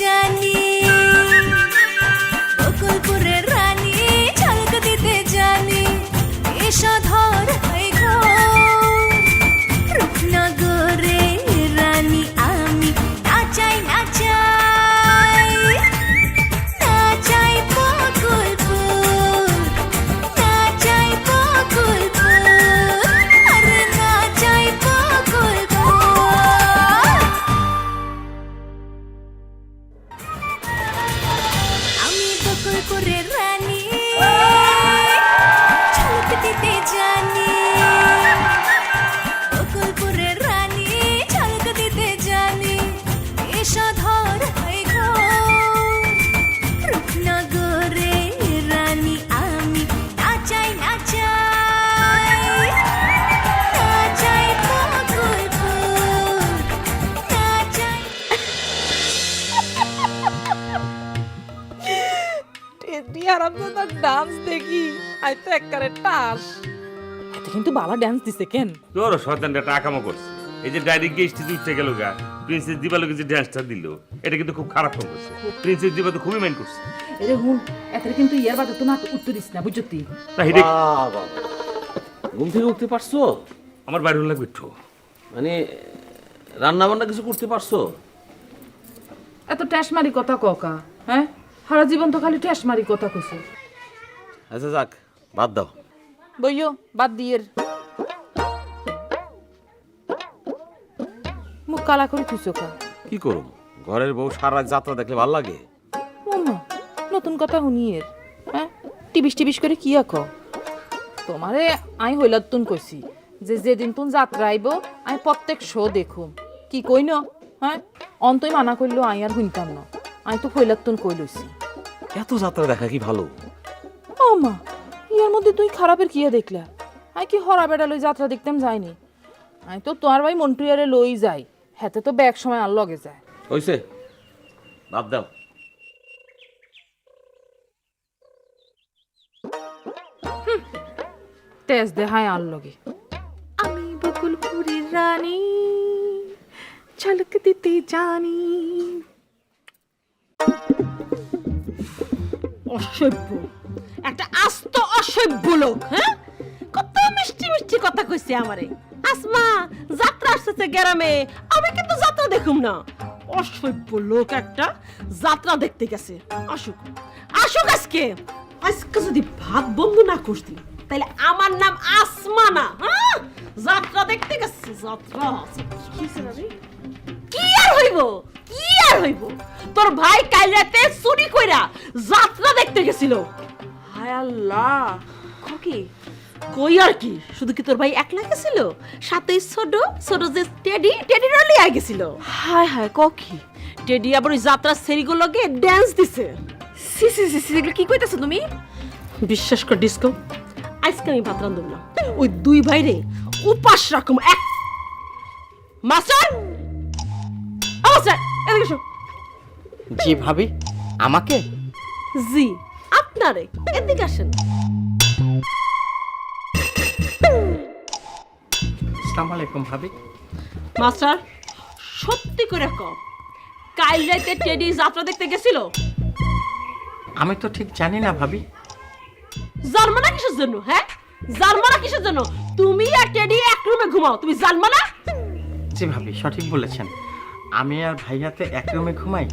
জানি বকুলপুরের রানী ঝলক দিতে জানি এসো ধর তো ডান্স দেখি। আই তো একবারে টাস। এতে কিন্তু বালা ডান্স দিছে কেন? তোর শয়তানটা টাকামো করছে। এই যে ডাইরেক্ট গিয়ে স্টেজে উঠতে গেল গা প্রিন্সেস দিবালোকে যে ড্যান্সটা দিল। এটা কিন্তু খুব খারাপ কাম করছে প্রিন্সেস দিবা তো খুবই মাইন্ড করছে। এরে হুন এতে কিন্তু ইয়ার বাদে তো না উত্তর দিস না বুঝতি হিরে বাবা ঘুম থেকে উঠতে পারছ? আমার বাইরে লাগবে একটু। মানে রান্না বান্না কিছু করতে পারছ? এত ট্যাসমারি কথা ককা হ্যাঁ? সারা জীবন তো খালি ট্যাসমারি কথা কইছে। আচ্ছা যাক বাদ দাও। বইও বাদ দিয়ের মুখ কালা করে থুইছো কা কি করুম? ঘরের বউ সারা যাত্রা দেখলে ভালো লাগে? ওমা নতুন কথা শুনিয়ের হ্যাঁ? টিবিস টিবিস করে কি আঁকো তোমারে আই হইলাত তুন কইছি যে যেদিন তুন যাত্রা আইব আমি প্রত্যেক শো দেখুম। কি কই ন হ্যাঁ? অন্তই মানা করল আই আর শুনতাম না। আমি তো হইলাত তুন কই লইছি। এত যাত্রা দেখা কি ভালো? ও মা ইয়ার মধ্যে তুই খারাপের কিয়া দেখলা? আই কি হরা বেড়া লই যাত্রা দেখতাম যাইনি। আমি তো তোমার ভাই মন্টুয়ারে লই যাই হেতে তো ব্যাগ সময় আর লগে যায়। হইছে। বাদ দাও। তেজ দেহায় আর লগে। আমি বকুলপুরের রানী ঝলক দিতে জানি। অসভ্য। একটা আস্ত অসভ্য লোক হ্যাঁ? কত মিষ্টি মিষ্টি কথা কইছে আমারে। আসমা, যাত্রা আসছে গ্রামে, আমি কিন্তু যাত্রা দেখুম না। অসভ্য লোক একটা যাত্রা দেখতে গেছে। আসুক আসুক আজকে। আজকে যদি ভাত বন্ধ না করতি তাহলে আমার নাম আসমা না হ্যাঁ? যাত্রা দেখতে গেছে, যাত্রা। কি আর হইব? আর হইব? তোর ভাই কাল রাতে চুরি কইরা যাত্রা দেখতে গেছিল। হায় আল্লাহ। কি কই আর কি? শুধু কি তোর ভাই একলা গেছিল? সাথে ছোট ছোট যে টেডি টেডি রলি আই গেছিল। হায় হায় ক কি? টেডি আবার ওই যাত্রা সেরিগুলো লগে ড্যান্স দিছে। সি সি সি সি এগুলো কি কইতাছো তুমি? বিশ্বাস কর ডিস্কো আজকে আমি ভাত রান্ধব না। ওই দুই ভাইরে উপাস রকম এক মাস্টার! মাস্টার! এদিকে এসো। জি ভাবি আমাকে? জি আপনারে। এদিকে আসেন। আসসালামু আলাইকুম ভাবি। মাস্টার সত্যি করে কম কাল রাতে টেডি যাত্রা দেখতে গেছিল? আমি তো ঠিক জানি না ভাবি। জানমানা কিসের জন্য হ্যাঁ? জানমানা কিসের জন্য? তুমি আর টেডি এক রুমে ঘুমাও তুমি জানমানা জি ভাবি সঠিক বলেছেন। আমি আর ভাইয়াতে এক রুমে ঘুমাই।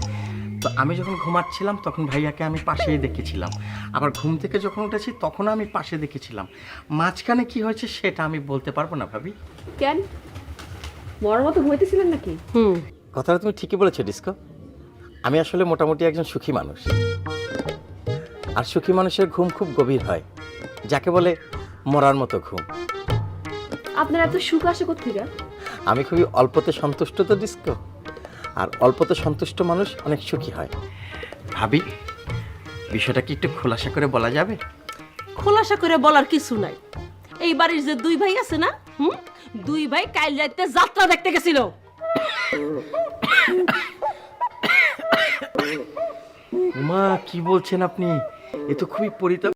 তো আমি যখন ঘুমাচ্ছিলাম তখন ভাইয়াকে আমি পাশেই দেখেছিলাম। আবার ঘুম থেকে যখন উঠেছি তখনও আমি পাশে দেখেছিলাম। মাঝখানে কি হয়েছে সেটা আমি বলতে পারব না ভাবি। কেন? মরার মতো ঘুমাইতেছিলেন নাকি? হুম। কথাটা তুমি ঠিকই বলেছ ডিস্কো। আমি আসলে মোটামুটি একজন সুখী মানুষ। আর সুখী মানুষের ঘুম খুব গভীর হয় যাকে বলে মরার মতো ঘুম। আপনার এত সুখ আসে কোথেকে আমি খুবই অল্পতে সন্তুষ্ট তো ডিস্কো। আর অল্পতে সন্তুষ্ট মানুষ অনেক সুখী হয়। ভাবি বিষয়টা কি একটু খোলাসা করে বলা যাবে? খোলাসা করে বলার কিছু নাই। এই বাড়ির যে দুই ভাই আছে না হুম? দুই ভাই কাল রাতে যাত্রা দেখতে গেছিল। মা কি বলছেন আপনি? এ তো খুবই পরিতাপ।